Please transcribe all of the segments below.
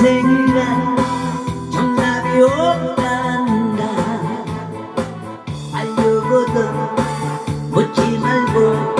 생이란 정답이 없단다. 묻지 말고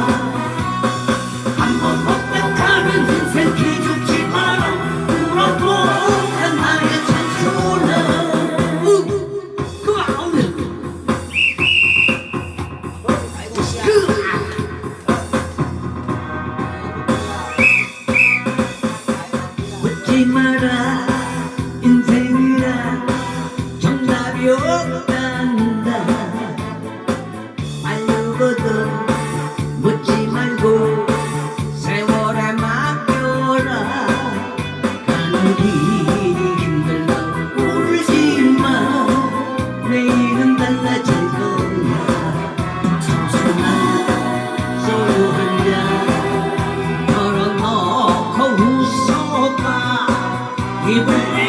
Quemará, incendiará, tan labio tan. We were.